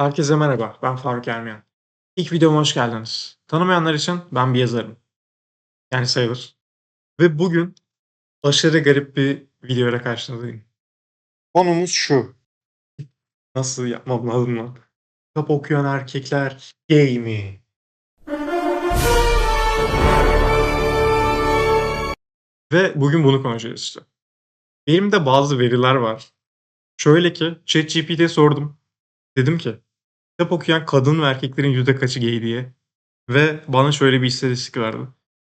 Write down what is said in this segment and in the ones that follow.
Herkese merhaba, ben Faruk Ermiyan. İlk videoma hoş geldiniz. Tanımayanlar için ben bir yazarım. Yani sayılır. Ve bugün aşırı garip bir videoyla karşınızdayım. Konumuz şu. Nasıl yapmam lazım lan? Kitap okuyan erkekler gay mi? Ve bugün bunu konuşacağız işte. Elimde bazı veriler var. Şöyle ki ChatGPT'ye sordum. Dedim ki kitap okuyan kadın ve erkeklerin yüzde kaçı gay diye. Ve bana şöyle bir istatistik verdi.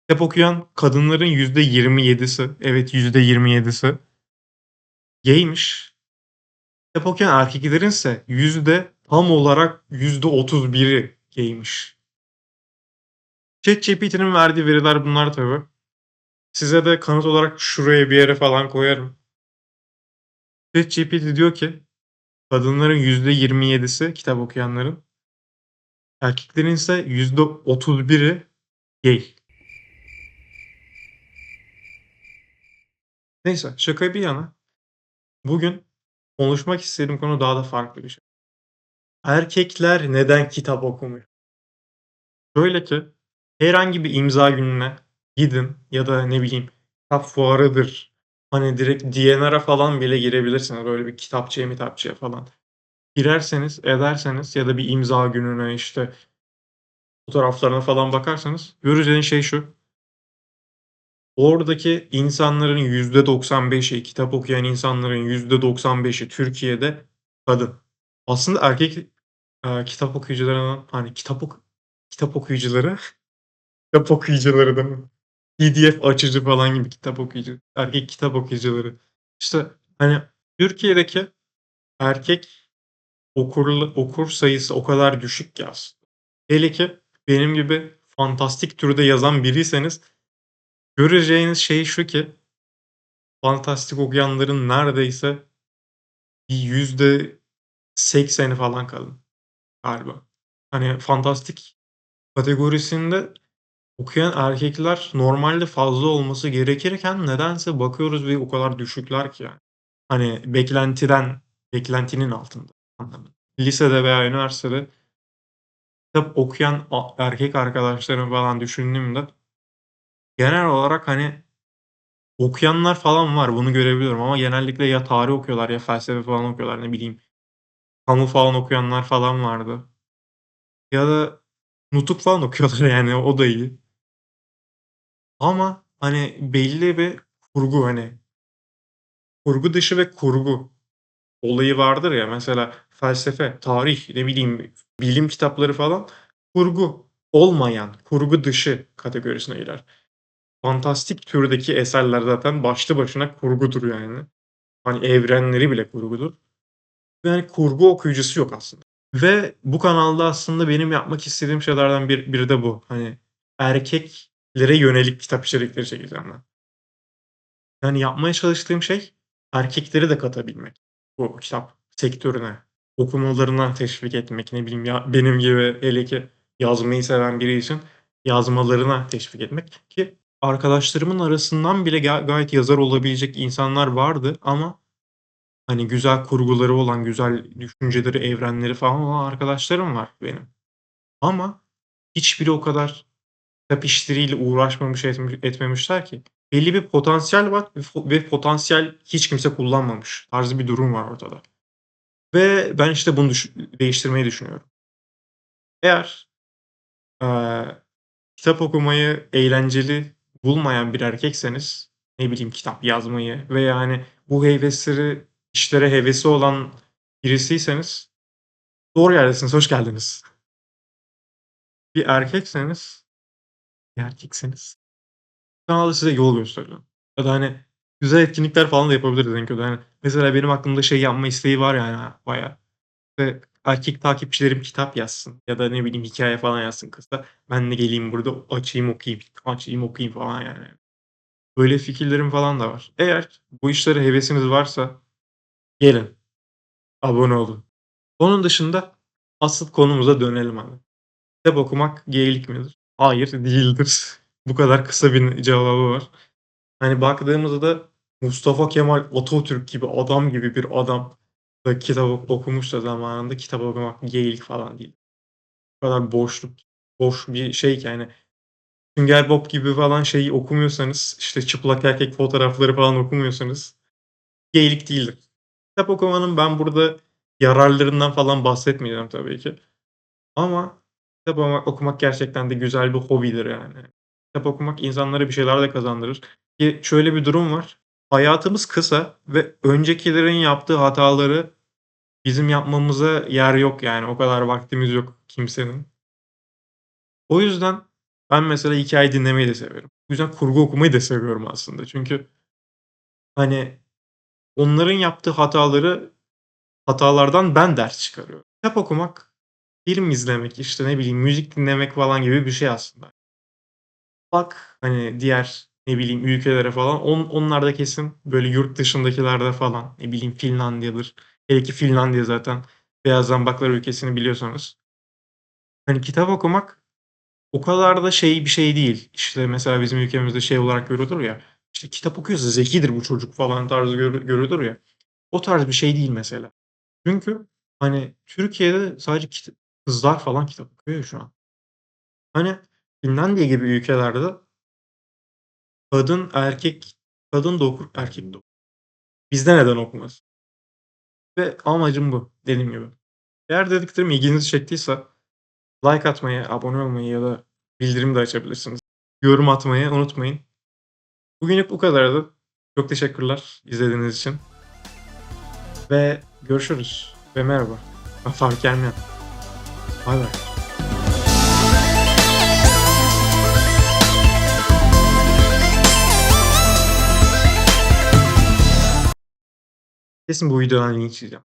Kitap okuyan kadınların yüzde 27'si, evet yüzde 27'si gaymiş. Kitap okuyan erkeklerin ise yüzde tam olarak yüzde 31'i gaymiş. ChatGPT'nin verdiği veriler bunlar tabii. Size de kanıt olarak şuraya bir yere falan koyarım. ChatGPT diyor ki kadınların yüzde 27'si kitap okuyanların erkeklerin ise yüzde 31'i gay. Neyse şaka bir yana bugün konuşmak istediğim konu daha da farklı bir şey. Erkekler neden kitap okumuyor? Şöyle ki herhangi bir imza gününe gidin ya da ne bileyim kitap fuarıdır. Hani direkt DNR'a falan bile girebilirsiniz. Böyle bir kitapçıya mitapçıya falan. Girerseniz ederseniz ya da bir imza gününe işte fotoğraflarına falan bakarsanız göreceğiniz şey şu. Oradaki insanların %95'i, kitap okuyan insanların %95'i Türkiye'de kadın. Aslında erkek e, kitap okuyucularının hani kitap ok kitap okuyucuları kitap okuyucuları değil mi? PDF açıcı falan gibi kitap okuyucu. Erkek kitap okuyucuları. İşte hani Türkiye'deki erkek okurlu, okur sayısı o kadar düşük ki aslında. Hele ki benim gibi fantastik türde yazan biriyseniz göreceğiniz şey şu ki fantastik okuyanların neredeyse bir yüzde sekseni falan kadın galiba. Hani fantastik kategorisinde okuyan erkekler normalde fazla olması gerekirken nedense bakıyoruz ve o kadar düşükler ki yani. Hani beklentiden beklentinin altında anlamında. Lisede veya üniversitede kitap okuyan erkek arkadaşlarımı falan düşündüğümde genel olarak, hani, okuyanlar falan var, bunu görebiliyorum ama genellikle ya tarih okuyorlar ya felsefe falan okuyorlar, ne bileyim. Kamu falan okuyanlar falan vardı. Ya da nutuk falan okuyorlar yani o da iyi. Ama, hani, belli bir kurgu, hani kurgu dışı ve kurgu olayı vardır ya mesela felsefe, tarih, ne bileyim bilim kitapları falan kurgu olmayan, kurgu dışı kategorisine girer. Fantastik türdeki eserler zaten başlı başına kurgudur yani. Hani evrenleri bile kurgudur. Yani kurgu okuyucusu yok aslında. Ve bu kanalda aslında benim yapmak istediğim şeylerden bir biri de bu. Hani erkeklere yönelik kitap içerikleri çekeceğim ben. Yani yapmaya çalıştığım şey erkekleri de katabilmek bu kitap sektörüne. Okumalarına teşvik etmek, ne bileyim ya benim gibi hele ki yazmayı seven biri için yazmalarına teşvik etmek ki arkadaşlarımın arasından bile ga gayet yazar olabilecek insanlar vardı ama hani güzel kurguları olan, güzel düşünceleri, evrenleri falan olan arkadaşlarım var benim. Ama hiçbiri o kadar kitap işleriyle uğraşmamış etmemişler ki. Belli bir potansiyel var ve potansiyel hiç kimse kullanmamış tarzı bir durum var ortada. Ve ben işte bunu düş değiştirmeyi düşünüyorum. Eğer, eee, kitap okumayı eğlenceli bulmayan bir erkekseniz, ne bileyim kitap yazmayı veya hani bu hevesleri, işlere hevesi olan birisiyseniz doğru yerdesiniz, hoş geldiniz. Bir erkekseniz bir erkekseniz kanalda size yol gösteriyor. Ya da hani güzel etkinlikler falan da yapabiliriz en kötü. Hani mesela benim aklımda şey yapma isteği var yani bayağı. İşte erkek takipçilerim kitap yazsın ya da ne bileyim hikaye falan yazsın kısa. Ben de geleyim burada açayım okuyayım, açayım okuyayım falan yani. Böyle fikirlerim falan da var. Eğer bu işlere hevesiniz varsa gelin, abone olun. Onun dışında asıl konumuza dönelim abi. Kitap okumak geylik midir? Hayır, değildir. Bu kadar kısa bir cevabı var. Hani baktığımızda Mustafa Kemal Atatürk gibi adam gibi bir adam da kitap ok okumuş da zamanında kitap okumak geylik falan değil. O kadar boşluk boş bir şey ki hani Sünger Bob gibi falan şeyi okumuyorsanız, işte çıplak erkek fotoğrafları falan okumuyorsanız geylik değildir. Kitap okumanın ben burada yararlarından falan bahsetmeyeceğim tabii ki. Ama kitap okumak gerçekten de güzel bir hobidir yani. Kitap okumak insanlara bir şeyler de kazandırır. Ki şöyle bir durum var. Hayatımız kısa ve öncekilerin yaptığı hataları bizim yapmamıza yer yok yani. O kadar vaktimiz yok kimsenin. O yüzden ben mesela hikâye dinlemeyi de severim. Bu yüzden kurgu okumayı da seviyorum aslında. Çünkü hani onların yaptığı hataları hatalardan ben ders çıkarıyorum. Kitap okumak, film izlemek, işte, ne bileyim, müzik dinlemek falan gibi bir şey aslında. Bak, hani, diğer, ne bileyim, ülkelere falan on onlarda kesin böyle yurt dışındakilerde falan, ne bileyim, Finlandiya'dır. Hele ki Finlandiya zaten beyaz zambaklar ülkesini biliyorsanız. Hani, kitap okumak o kadar da şey bir şey değil. İşte, mesela bizim ülkemizde şey olarak görülür ya, işte, kitap okuyorsa zekidir bu çocuk falan tarzı görü görülür ya. O tarz bir şey değil mesela. Çünkü, hani, Türkiye'de sadece kita kızlar falan kitap okuyor şu an. Hani, Finlandiya gibi ülkelerde kadın, erkek kadın da okur, erkek de okur. Bizde neden okumasın? Ve amacım bu dediğim gibi. Eğer dediklerim ilginizi çektiyse like atmayı, abone olmayı ya da bildirim de açabilirsiniz. Yorum atmayı unutmayın. Bugünlük bu kadardı. Çok teşekkürler izlediğiniz için. Ve görüşürüz ve merhaba. Ben Faruk Ermen. Baybay. Kesin bu videodan linç yiyeceğim.